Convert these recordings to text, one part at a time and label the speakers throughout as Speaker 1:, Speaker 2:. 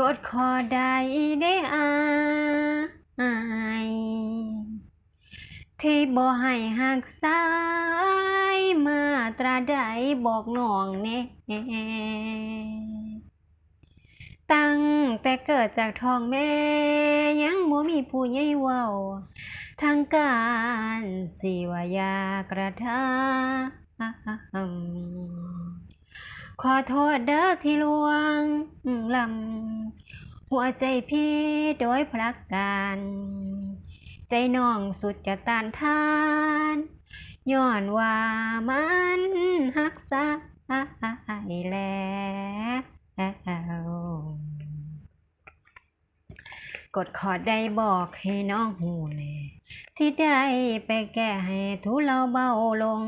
Speaker 1: กดคอได้ได้อายที่บ่ให้หักสายมาตราใดบอกน้องแน่ตั้งแต่เกิดจากท้องแม่ ยังบ่มีผู้ใหญ่เว้าทางการสิว่ายากระทำ ขอโทษเด้อที่ลวงลำหัวใจพี่โดยพลักการ ใจน้องสุดจะต้านทานย้อนว่ามันหั กดขอได้บอกให้น้องหูแน่ที่ได้ไปแก้ให้ทุเลาเบาลง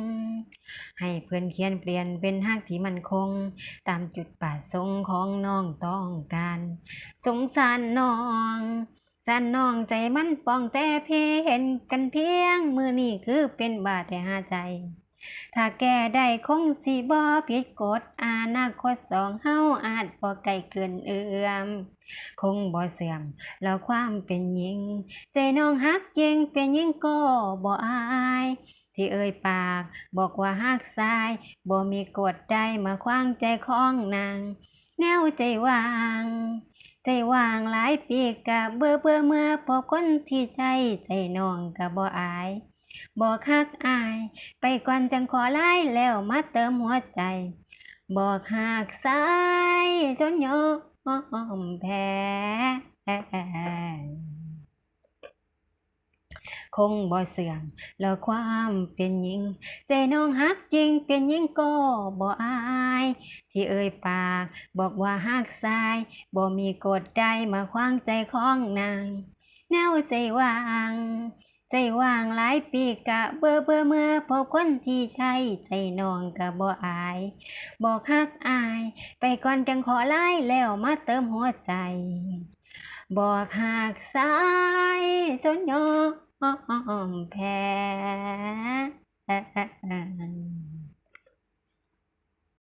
Speaker 1: ให้เพื่อนเขียนเปลี่ยนเป็นฮักที่มันคง ตามจุดประสงค์ของน้องต้องการ สงสารน้องสารน้องใจมันป้องแต่เพีเห็นกันเพียงมือนี่คือเป็นบาดแต่หาใจ ถ้าแก้ได้คงสิบ่ผิดกฎอนาคตสองเฮาอาจบ่ไกลเกินเอื้อม คงบ่เสื่อมแล้วความเป็นหญิง ใจน้องฮักจริงเป็นหญิงก็บ่อายที่เอ่ยปาก บอกว่าฮักซ้ายบ่มีกฎใดมาขวางใจของนาง แนวใจวาง ใจวางหลายปีกะเบื่อเบื่อเมื่อพบคนที่ใจใจน้องกะบ่อาย บอกฮักอาย ไปก่อนจังขอไล่แล้วมาเติมหัวใจบอกหักซ้ายจนยอมแพ้คงบ่เสื่อมแล้วความเป็นหญิง ใจน้องฮักจริงเป็นหญิงก็บ่อาย ที่เอ่ยปาก บอกว่าฮักซ้ายบ่มีกฎใดมาขวางใจของนาง แนวใจว่าง ใจว่างหลายปีกะเบื่อเบื่อเมื่อพบคนที่ใช่ใจนองกะบ่อาย บอกฮักอาย ไปก่อนจังขอไล่แล้วมาเติมหัวใจ บอกหักสายจนยอมแพ้